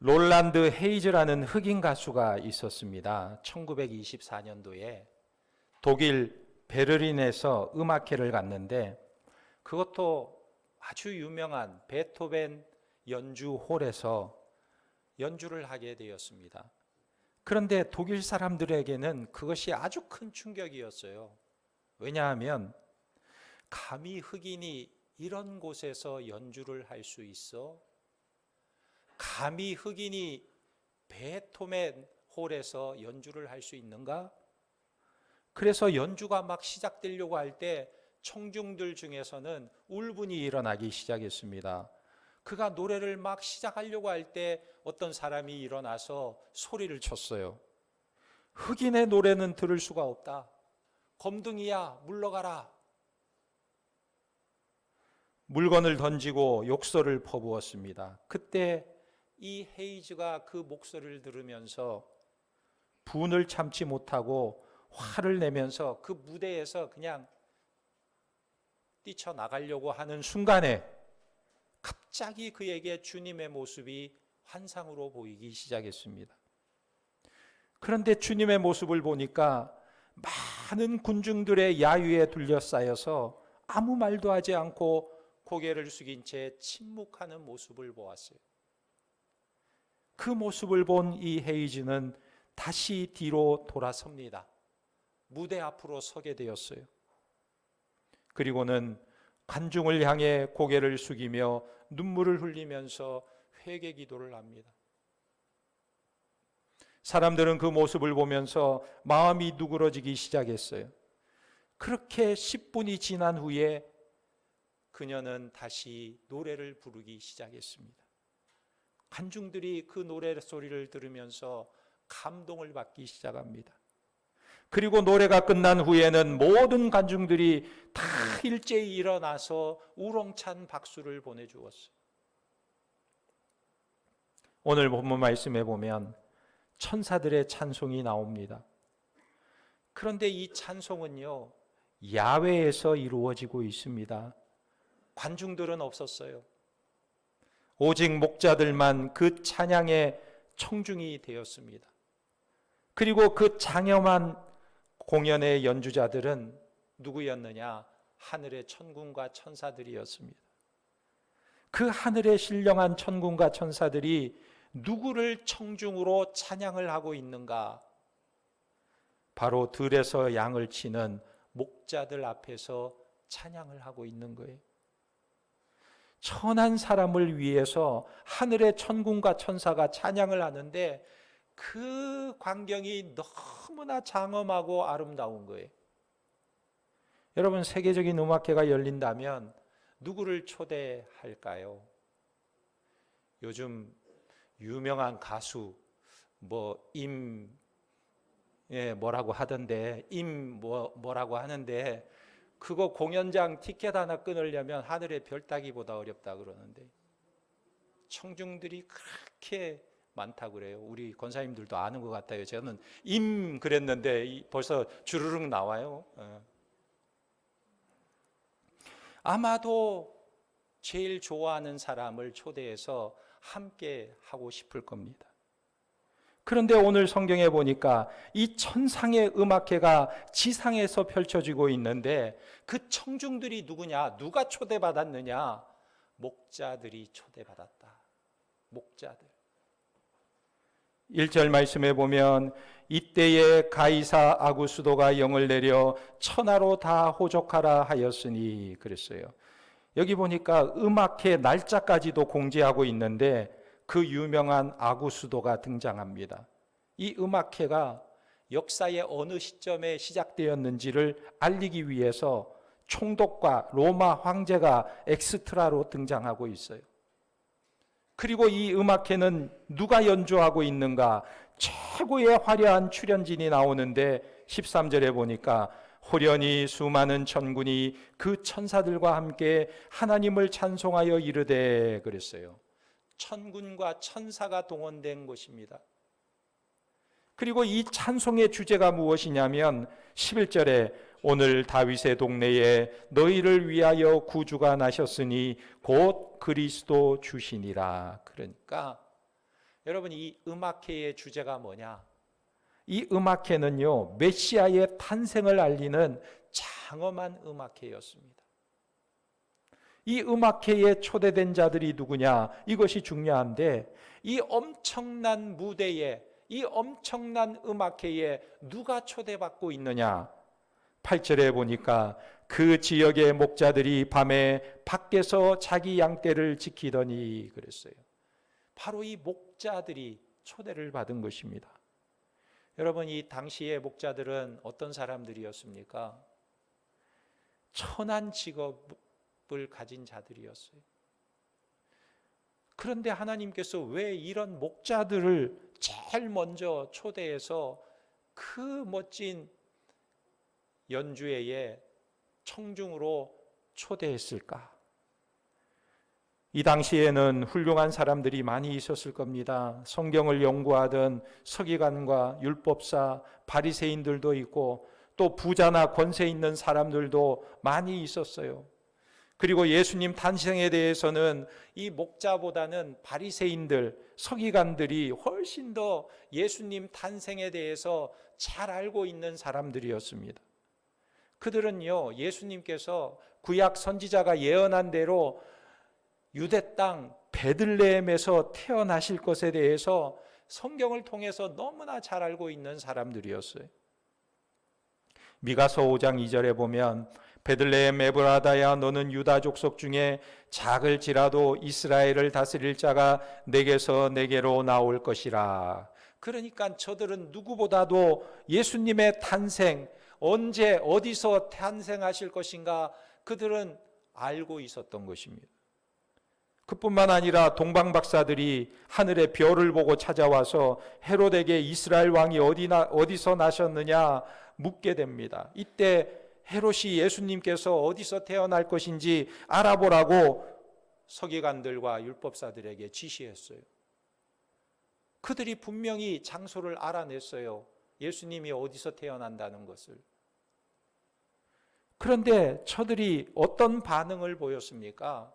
롤란드 헤이즈라는 흑인 가수가 있었습니다. 1924년도에 독일 베를린에서 음악회를 갔는데 그것도 아주 유명한 베토벤 연주 홀에서 연주를 하게 되었습니다. 그런데 독일 사람들에게는 그것이 아주 큰 충격이었어요. 왜냐하면 감히 흑인이 이런 곳에서 연주를 할 수 있어? 감히 흑인이 베토벤 홀에서 연주를 할 수 있는가? 그래서 연주가 막 시작되려고 할 때 청중들 중에서는 울분이 일어나기 시작했습니다. 그가 노래를 막 시작하려고 할 때 어떤 사람이 일어나서 소리를 쳤어요. 흑인의 노래는 들을 수가 없다. 검둥이야, 물러가라. 물건을 던지고 욕설을 퍼부었습니다. 그때 이 헤이즈가 그 목소리를 들으면서 분을 참지 못하고 화를 내면서 그 무대에서 그냥 뛰쳐나가려고 하는 순간에 갑자기 그에게 주님의 모습이 환상으로 보이기 시작했습니다. 그런데 주님의 모습을 보니까 많은 군중들의 야유에 둘러싸여서 아무 말도 하지 않고 고개를 숙인 채 침묵하는 모습을 보았어요. 그 모습을 본 이 헤이즈는 다시 뒤로 돌아섭니다. 무대 앞으로 서게 되었어요. 그리고는 관중을 향해 고개를 숙이며 눈물을 흘리면서 회개 기도를 합니다. 사람들은 그 모습을 보면서 마음이 누그러지기 시작했어요. 그렇게 10분이 지난 후에 그녀는 다시 노래를 부르기 시작했습니다. 관중들이 그 노래 소리를 들으면서 감동을 받기 시작합니다. 그리고 노래가 끝난 후에는 모든 관중들이 다 일제히 일어나서 우렁찬 박수를 보내주었어요. 오늘 본문 말씀에 보면 천사들의 찬송이 나옵니다. 그런데 이 찬송은요, 야외에서 이루어지고 있습니다. 관중들은 없었어요. 오직 목자들만 그 찬양의 청중이 되었습니다. 그리고 그 장엄한 공연의 연주자들은 누구였느냐? 하늘의 천군과 천사들이었습니다. 그 하늘에 신령한 천군과 천사들이 누구를 청중으로 찬양을 하고 있는가? 바로 들에서 양을 치는 목자들 앞에서 찬양을 하고 있는 거예요. 천한 사람을 위해서 하늘의 천군과 천사가 찬양을 하는데 그 광경이 너무나 장엄하고 아름다운 거예요. 여러분, 세계적인 음악회가 열린다면 누구를 초대할까요? 요즘 유명한 가수, 뭐, 임, 예, 뭐라고 하던데, 임, 뭐, 뭐라고 하는데, 그거 공연장 티켓 하나 끊으려면 하늘의 별 따기보다 어렵다 그러는데, 청중들이 그렇게 많다 그래요. 우리 권사님들도 아는 것 같아요. 저는 임 그랬는데 벌써 주르륵 나와요. 어. 아마도 제일 좋아하는 사람을 초대해서 함께 하고 싶을 겁니다. 그런데 오늘 성경에 보니까 이 천상의 음악회가 지상에서 펼쳐지고 있는데 그 청중들이 누구냐? 누가 초대받았느냐? 목자들이 초대받았다. 목자들. 1절 말씀에 보면 이때에 가이사 아구수도가 영을 내려 천하로 다 호족하라 하였으니 그랬어요. 여기 보니까 음악회 날짜까지도 공지하고 있는데 그 유명한 아구수도가 등장합니다. 이 음악회가 역사의 어느 시점에 시작되었는지를 알리기 위해서 총독과 로마 황제가 엑스트라로 등장하고 있어요. 그리고 이 음악회는 누가 연주하고 있는가? 최고의 화려한 출연진이 나오는데 13절에 보니까 호련히 수많은 천군이 그 천사들과 함께 하나님을 찬송하여 이르되 그랬어요. 천군과 천사가 동원된 곳입니다. 그리고 이 찬송의 주제가 무엇이냐면 11절에 오늘 다윗의 동네에 너희를 위하여 구주가 나셨으니 곧 그리스도 주시니라. 그러니까 여러분 이 음악회의 주제가 뭐냐? 이 음악회는요 메시아의 탄생을 알리는 장엄한 음악회였습니다. 이 음악회에 초대된 자들이 누구냐? 이것이 중요한데 이 엄청난 무대에 이 엄청난 음악회에 누가 초대받고 있느냐? 8절에 보니까 그 지역의 목자들이 밤에 밖에서 자기 양떼를 지키더니 그랬어요. 바로 이 목자들이 초대를 받은 것입니다. 여러분 이 당시의 목자들은 어떤 사람들이었습니까? 천한 직업 을 가진 자들이었어요. 그런데 하나님께서 왜 이런 목자들을 제일 먼저 초대해서 그 멋진 연주회에 청중으로 초대했을까? 이 당시에는 훌륭한 사람들이 많이 있었을 겁니다. 성경을 연구하던 서기관과 율법사, 바리새인들도 있고 또 부자나 권세 있는 사람들도 많이 있었어요. 그리고 예수님 탄생에 대해서는 이 목자보다는 바리새인들, 서기관들이 훨씬 더 예수님 탄생에 대해서 잘 알고 있는 사람들이었습니다. 그들은요, 예수님께서 구약 선지자가 예언한 대로 유대 땅 베들레헴에서 태어나실 것에 대해서 성경을 통해서 너무나 잘 알고 있는 사람들이었어요. 미가서 5장 2절에 보면 베들레헴 에브라다야 너는 유다 족속 중에 작을지라도 이스라엘을 다스릴 자가 내게서 내게로 나올 것이라. 그러니까 저들은 누구보다도 예수님의 탄생 언제 어디서 탄생하실 것인가 그들은 알고 있었던 것입니다. 그뿐만 아니라 동방 박사들이 하늘의 별을 보고 찾아와서 헤롯에게 이스라엘 왕이 어디 나 어디서 나셨느냐 묻게 됩니다. 이때 헤롯이 예수님께서 어디서 태어날 것인지 알아보라고 서기관들과 율법사들에게 지시했어요. 그들이 분명히 장소를 알아냈어요. 예수님이 어디서 태어난다는 것을. 그런데 저들이 어떤 반응을 보였습니까?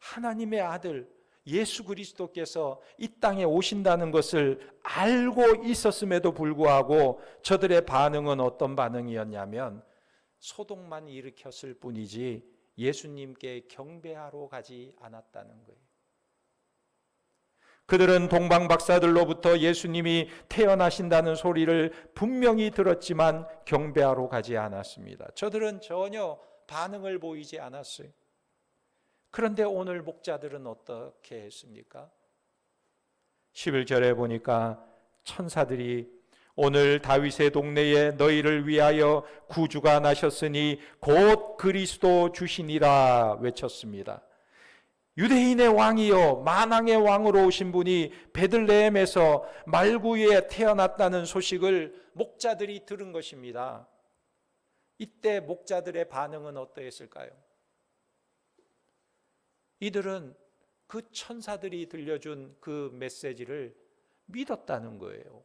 하나님의 아들 예수 그리스도께서 이 땅에 오신다는 것을 알고 있었음에도 불구하고 저들의 반응은 어떤 반응이었냐면 소동만 일으켰을 뿐이지 예수님께 경배하러 가지 않았다는 거예요. 그들은 동방 박사들로부터 예수님이 태어나신다는 소리를 분명히 들었지만 경배하러 가지 않았습니다. 저들은 전혀 반응을 보이지 않았어요. 그런데 오늘 목자들은 어떻게 했습니까? 11절에 보니까 천사들이 오늘 다윗의 동네에 너희를 위하여 구주가 나셨으니 곧 그리스도 주시니라 외쳤습니다. 유대인의 왕이요 만왕의 왕으로 오신 분이 베들레헴에서 말구에 태어났다는 소식을 목자들이 들은 것입니다. 이때 목자들의 반응은 어떠했을까요? 이들은 그 천사들이 들려준 그 메시지를 믿었다는 거예요.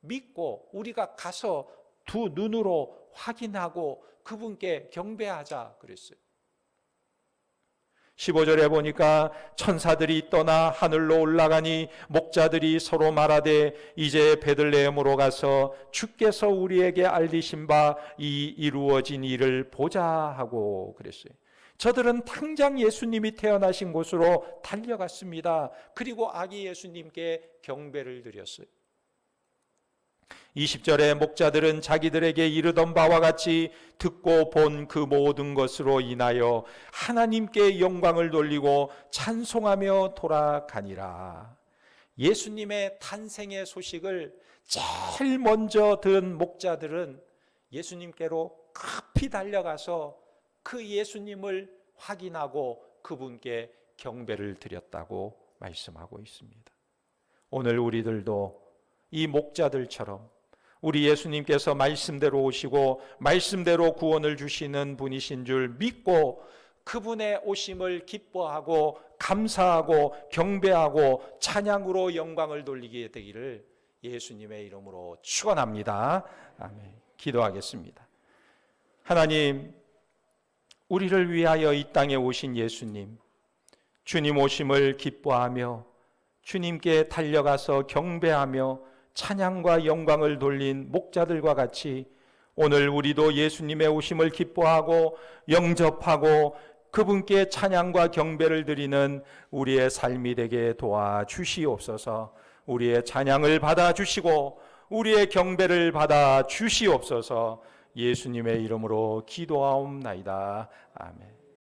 믿고 우리가 가서 두 눈으로 확인하고 그분께 경배하자 그랬어요. 15절에 보니까 천사들이 떠나 하늘로 올라가니 목자들이 서로 말하되 이제 베들레헴으로 가서 주께서 우리에게 알리신 바 이 이루어진 일을 보자 하고 그랬어요. 저들은 당장 예수님이 태어나신 곳으로 달려갔습니다. 그리고 아기 예수님께 경배를 드렸어요. 20절에 목자들은 자기들에게 이르던 바와 같이 듣고 본 그 모든 것으로 인하여 하나님께 영광을 돌리고 찬송하며 돌아가니라. 예수님의 탄생의 소식을 제일 먼저 들은 목자들은 예수님께로 급히 달려가서 그 예수님을 확인하고 그분께 경배를 드렸다고 말씀하고 있습니다. 오늘 우리들도 이 목자들처럼 우리 예수님께서 말씀대로 오시고 말씀대로 구원을 주시는 분이신 줄 믿고 그분의 오심을 기뻐하고 감사하고 경배하고 찬양으로 영광을 돌리게 되기를 예수님의 이름으로 축원합니다. 아멘. 기도하겠습니다. 하나님 우리를 위하여 이 땅에 오신 예수님, 주님 오심을 기뻐하며 주님께 달려가서 경배하며 찬양과 영광을 돌린 목자들과 같이 오늘 우리도 예수님의 오심을 기뻐하고 영접하고 그분께 찬양과 경배를 드리는 우리의 삶이 되게 도와 주시옵소서. 우리의 찬양을 받아 주시고 우리의 경배를 받아 주시옵소서. 예수님의 이름으로 기도하옵나이다. 아멘.